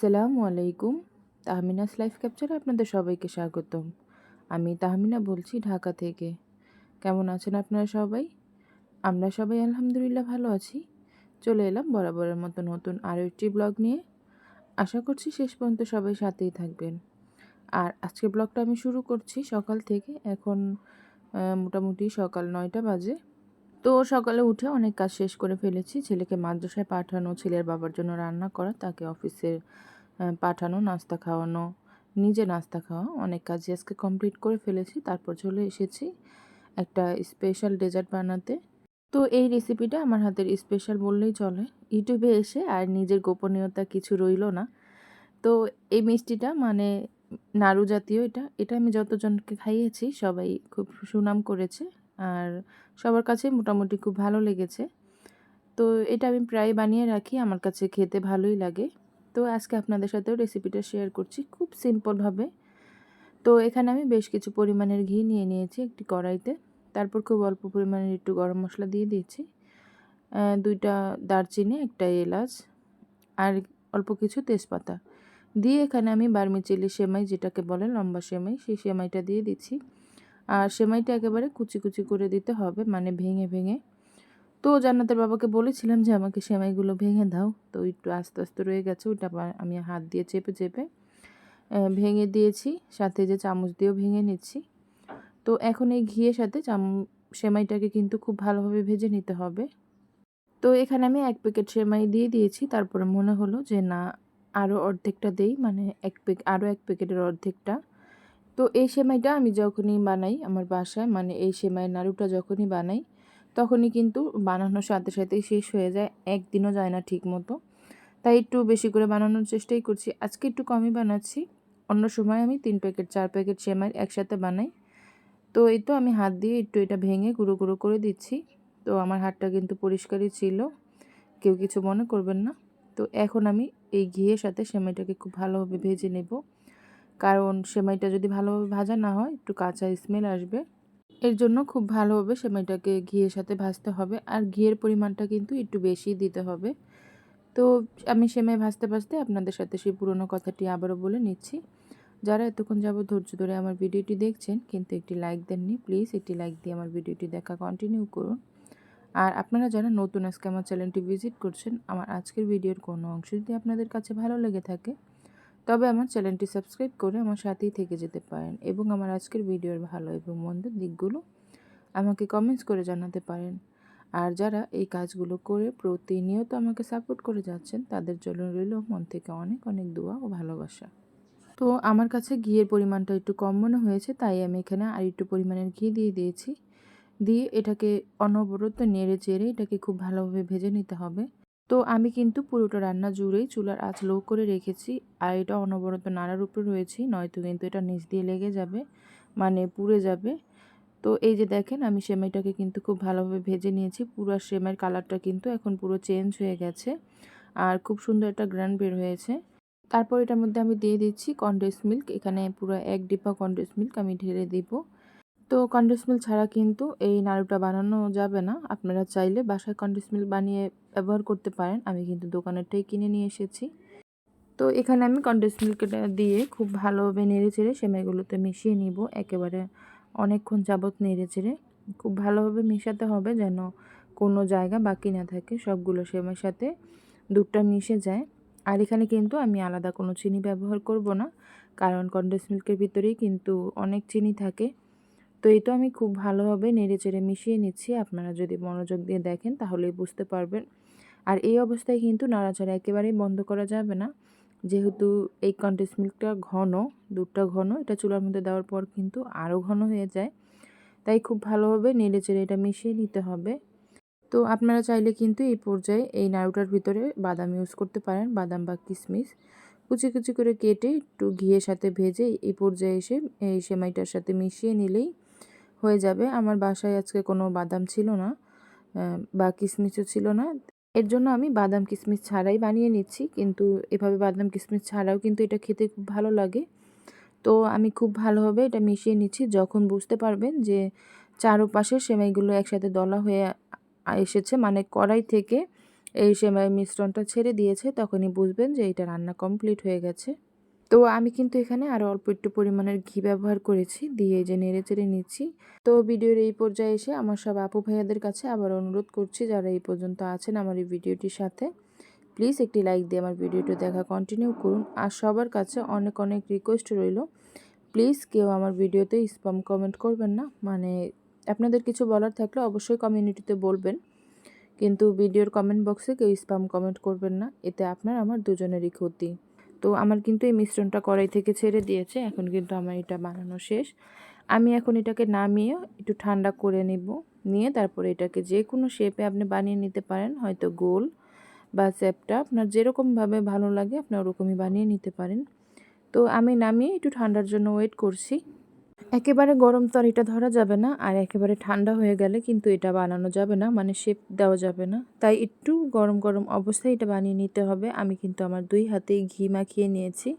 আসসালামু আলাইকুম। তাহমিনাস লাইফ ক্যাপচারে আপনাদের সবাইকে স্বাগতম। আমি তাহমিনা বলছি ঢাকা থেকে। কেমন আছেন আপনারা সবাই? আমরা সবাই আলহামদুলিল্লাহ ভালো আছি। চলে এলাম বরাবরের মতো নতুন আরও একটি ব্লগ নিয়ে। আশা করছি শেষ পর্যন্ত সবাই সাথেই থাকবেন। আর আজকে ব্লগটা আমি শুরু করছি সকাল থেকে। এখন মোটামুটি সকাল নয়টা বাজে। তো সকালে উঠে অনেক কাজ শেষ করে ফেলেছি। ছেলেকে মাদ্রাসায় পাঠানো, ছেলের বাবার জন্য রান্না করা, তাকে অফিসে পাঠানো, নাস্তা খাওয়ানো, নিজে নাস্তা খাওয়া, অনেক কাজই আজকে কমপ্লিট করে ফেলেছি। তারপর চলে এসেছি একটা স্পেশাল ডেজার্ট বানাতে। তো এই রেসিপিটা আমার হাতের স্পেশাল বললেই চলে। ইউটিউবে এসে আর নিজের গোপনীয়তা কিছু রইল না। তো এই মিষ্টিটা মানে নাড়ু জাতীয় এটা। এটা আমি যতজনকে খাইয়েছি সবাই খুব সুনাম করেছে। আর সবার কাছে মোটামুটি খুব ভালো লেগেছে। তো এটা আমি প্রায় বানিয়ে রাখি, আমার কাছে খেতে ভালোই লাগে। তো আজকে আপনাদের সাথেও রেসিপিটা শেয়ার করছি খুব সিম্পলভাবে তো এখানে আমি বেশ কিছু পরিমাণের ঘি নিয়ে নিয়েছি একটি কড়াইতে। তারপর খুব অল্প পরিমাণের একটু গরম মশলা দিয়ে দিয়েছি। দুইটা দারচিনি, একটা এলাচ, আর অল্প কিছু তেজপাতা। দিয়ে এখানে আমি বার্মি চিলি সেমাই যেটাকে বলে লম্বা সেমাই, সেই সেমাইটা দিয়ে দিচ্ছি। আর সেমাইটা একেবারে কুচি কুচি করে দিতে হবে মানে ভেঙে ভেঙে। তো জান্নাতের বাবাকে বলেছিলাম যে, আমাকে সেমাইগুলো ভেঙে দাও। তো একটু আস্তে আস্তে রয়ে গেছে ওইটা আমি হাত দিয়ে চেপে চেপে ভেঙে দিয়েছি। সাথে যে চামচ দিয়েও ভেঙে নিচ্ছি। তো এখন এই ঘিয়ের সাথে চাম, সেমাইটাকে কিন্তু খুব ভালোভাবে ভেজে নিতে হবে। তো এখানে আমি এক প্যাকেট সেমাই দিয়ে দিয়েছি। তারপরে মনে হলো যে, না আরও অর্ধেকটা দেই। মানে এক প্যাক আরও এক প্যাকেটের অর্ধেকটা। তো এই সেমাইটা আমি যখনই বানাই আমার বাসায় মানে এই সেমাইয়ের নাড়ুটা যখনই বানাই, তখনই কিন্তু বানানোর সাথে সাথেই শেষ হয়ে যায়, একদিনও যায় না ঠিক মতো তাই একটু বেশি করে বানানোর চেষ্টাই করছি। আজকে একটু কমই বানাচ্ছি। অন্য সময় আমি তিন প্যাকেট, চার প্যাকেট সেমাই একসাথে বানাই। তো এই তো আমি হাত দিয়ে একটু এটা ভেঙে গুঁড়ো গুঁড়ো করে দিচ্ছি। তো আমার হাতটা কিন্তু পরিষ্কারই ছিল। কেউ কিছু মনে করবেন না। তো এখন আমি এই ঘিয়ের সাথে সেমাইটাকে খুব ভালোভাবে ভেজে নেব। কারণ সেমাইটা যদি ভালোভাবে ভাজা না হয়, একটু কাঁচা স্মেল আসবে। এর জন্য খুব ভালোভাবে সেমাইটাকে ঘিয়ের সাথে ভাজতে হবে। আর ঘিয়ের পরিমাণটা কিন্তু একটু বেশি দিতে হবে। তো আমি সেমাই ভাজতে ভাজতে আপনাদের সাথে সেই পুরনো কথাটি আবারও বলে নিচ্ছি। যারা এতক্ষণ যাবত ধৈর্য ধরে আমার ভিডিওটি দেখছেন, কিন্তু একটি লাইক দেননি প্লিজ একটি লাইক দিয়ে আমার ভিডিওটি দেখা কন্টিনিউ করুন। আর আপনারা যারা নতুন আজকে আমার চ্যানেলটি ভিজিট করছেন, আমার আজকের ভিডিওর কোনো অংশ যদি আপনাদের কাছে ভালো লেগে থাকে তবে আমার চ্যানেলটি সাবস্ক্রাইব করে আমার সাথেই থেকে যেতে পারেন এবং আমার আজকের ভিডিওর ভালো এবং মন্দ দিকগুলো আমাকে কমেন্টস করে জানাতে পারেন। আর যারা এই কাজগুলো করে প্রতিনিয়ত আমাকে সাপোর্ট করে যাচ্ছেন, তাদের জন্য রইল মন থেকে অনেক অনেক দোয়া ও ভালোবাসা। তো আমার কাছে ঘিয়ের পরিমাণটা একটু কম মনে হয়েছে, তাই আমি এখানে আর একটু পরিমাণের ঘি দিয়ে দিয়েছি। দিয়ে এটাকে অনবরত নেড়ে চেড়ে এটাকে খুব ভালোভাবে ভেজে নিতে হবে। তো আমি কিন্তু পুরোটা রান্না জুড়েই চুলার আঁচ লো করে রেখেছি। আর এটা অনবরত নাড়ার উপরে রয়েছি, নয়তো কিন্তু এটা নিচ দিয়ে লেগে যাবে মানে পুড়ে যাবে। তো এই যে দেখেন, আমি সেমাইটাকে কিন্তু খুব ভালোভাবে ভেজে নিয়েছি। পুরো সেমাইয়ের কালারটা কিন্তু এখন পুরো চেঞ্জ হয়ে গেছে। আর খুব সুন্দর একটা গ্র্যান্ড বের হয়েছে। তারপর এটার মধ্যে আমি দিয়ে দিচ্ছি কন্ডেন্স মিল্ক। এখানে পুরো এক ডিপা কন্ডেন্স মিল্ক আমি ঢেলে দিব। তো কন্ডেন্স মিল্ক ছাড়া কিন্তু এই নাড়ুটা বানানো যাবে না। আপনারা চাইলে বাসায় কন্ডেন্স মিল্ক বানিয়ে ব্যবহার করতে পারেন। আমি কিন্তু দোকানেরটাই কিনে নিয়ে এসেছি। তো এখানে আমি কন্ডেন্স মিল্কটা দিয়ে খুব ভালোভাবে নেড়ে চেড়ে সেমাইগুলোতে মিশিয়ে নিব। একেবারে অনেকক্ষণ যাবত নেড়ে চেড়ে খুব ভালোভাবে মেশাতে হবে যেন কোনো জায়গা বাকি না থাকে, সবগুলো সেমাইয়ের সাথে দুধটা মিশে যায়। আর এখানে কিন্তু আমি আলাদা কোনো চিনি ব্যবহার করব না, কারণ কন্ডেন্স মিল্কের ভিতরেই কিন্তু অনেক চিনি থাকে। তো এই তো আমি খুব ভালোভাবে নেড়ে চেড়ে মিশিয়ে নিচ্ছি। আপনারা যদি মনোযোগ দিয়ে দেখেন তাহলেই বুঝতে পারবেন। আর এই অবস্থায় কিন্তু নাড়াচাড়া একেবারেই বন্ধ করা যাবে না। যেহেতু এই কন্টেস্ট মিল্কটা ঘন, দুধটা ঘন, এটা চুলার মধ্যে দেওয়ার পর কিন্তু আরও ঘন হয়ে যায়। তাই খুব ভালোভাবে নেড়ে চেড়ে এটা মিশিয়ে নিতে হবে। তো আপনারা চাইলে কিন্তু এই পর্যায়ে এই নাড়ুটার ভিতরে বাদাম ইউজ করতে পারেন, বাদাম বা কিশমিশ। কুচি কুচি করে কেটে একটু ঘিয়ের সাথে ভেজে এই পর্যায়ে এসে এই সেমাইটার সাথে মিশিয়ে নিলেই হয়ে যাবে। আমার বাসায় আজকে কোনো বাদাম ছিল না বা কিশমিশও ছিল না। এর জন্য আমি বাদাম কিশমিশ ছাড়াই বানিয়ে নিচ্ছি, কিন্তু এভাবে বাদাম কিশমিশ ছাড়াও কিন্তু এটা খেতে খুব ভালো লাগে। তো আমি খুব ভালোভাবে এটা মিশিয়ে নিচ্ছি। যখন বুঝতে পারবেন যে চারোপাশের সেমাইগুলো একসাথে দলা হয়ে এসেছে মানে কড়াই থেকে এই সেমাই মিশ্রণটা ছেড়ে দিয়েছে, তখনই বুঝবেন যে এটা রান্না কমপ্লিট হয়ে গেছে। তো আমি কিন্তু এখানে আরও অল্প একটু পরিমাণের ঘি ব্যবহার করেছি, দিয়ে যে নেড়ে চেড়ে নিচ্ছি। তো ভিডিওর এই পর্যায়ে এসে আমার সব আপু ভাইয়াদের কাছে আবার অনুরোধ করছি, যারা এই পর্যন্ত আছেন আমার এই ভিডিওটির সাথে, প্লিজ একটি লাইক দিয়ে আমার ভিডিওটি দেখা কন্টিনিউ করুন। আর সবার কাছে অনেক অনেক রিকোয়েস্ট রইল, প্লিজ কেউ আমার ভিডিওতে স্পাম কমেন্ট করবেন না। মানে আপনাদের কিছু বলার থাকলে অবশ্যই কমিউনিটিতে বলবেন, কিন্তু ভিডিওর কমেন্ট বক্সে কেউ স্পাম কমেন্ট করবেন না, এতে আপনার, আমার দুজনেরই ক্ষতি। তো আমার কিন্তু এই মিশ্রণটা কড়াই থেকে ছেড়ে দিয়েছে, এখন কিন্তু আমার এটা বানানো শেষ। আমি এখন এটাকে নামিয়ে একটু ঠান্ডা করে নেব, নিয়ে তারপরে এটাকে যে কোনো শেপে আপনি বানিয়ে নিতে পারেন, হয়তো গোল বা চ্যাপটা, আপনার যেরকমভাবে ভালো লাগে, আপনি ওরকমই বানিয়ে নিতে পারেন। তো আমি নামিয়ে একটু ঠান্ডার জন্য ওয়েট করছি। একেবারে গরম তো আর এটা ধরা যাবে না, আর একেবারে ঠান্ডা হয়ে গেলে কিন্তু এটা বানানো যাবে না মানে শেপ দেওয়া যাবে না। তাই একটু গরম গরম অবস্থায় এটা বানিয়ে নিতে হবে, আমি কিন্তু আমার দুই হাতেই ঘি মাখিয়ে নিয়েছি।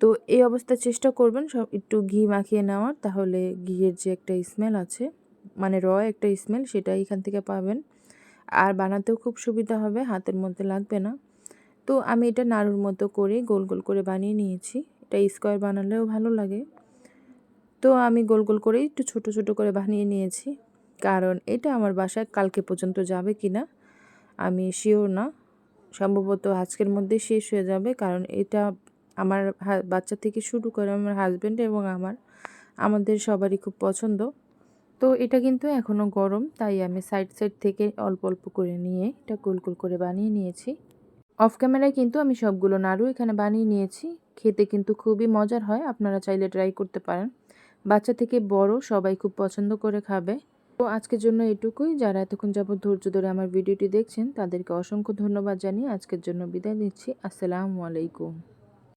তো এই অবস্থা চেষ্টা করবেন সব একটু ঘি মাখিয়ে নেওয়ার, তাহলে ঘিয়ের যে একটা স্মেল আছে মানে র একটা স্মেল সেটা এখান থেকে পাবেন। আর বানাতেও খুব সুবিধা হবে, হাতের মধ্যে লাগবে না। তো আমি এটা নাড়ুর মতো করে গোল গোল করে বানিয়ে নিয়েছি, এটা স্কোয়ার বানালেও ভালো লাগে। তো আমি গোল গোল করে একটু ছোট ছোট করে বানিয়ে নিয়েছি। কারণ এটা আমার বাসায় কালকে পর্যন্ত যাবে কি না আমি শিওর না। সম্ভবত আজকের মধ্যে শেষ হয়ে যাবে কারণ এটা আমার বাচ্চা থেকে শুরু করে আমার হাজব্যান্ড এবং আমার, আমাদের সবারই খুব পছন্দ। তো এটা কিন্তু এখনও গরম, তাই আমি সাইড সাইড থেকে অল্প অল্প করে নিয়ে এটা গোল গোল করে বানিয়ে নিয়েছি। অফ ক্যামেরায় কিন্তু আমি সবগুলো নাড়ু এখানে বানিয়ে নিয়েছি। খেতে কিন্তু খুবই মজার হয়, আপনারা চাইলে ট্রাই করতে পারেন। বাচ্চা থেকে বড় সবাই খুব পছন্দ করে খাবে। তো আজকের জন্য এটুকুই। যারা এতক্ষণ যাবত ধৈর্য ধরে আমার ভিডিওটি দেখছেন, তাদেরকে অসংখ্য ধন্যবাদ জানিয়ে আজকের জন্য বিদায় নিচ্ছি। আসসালামু আলাইকুম।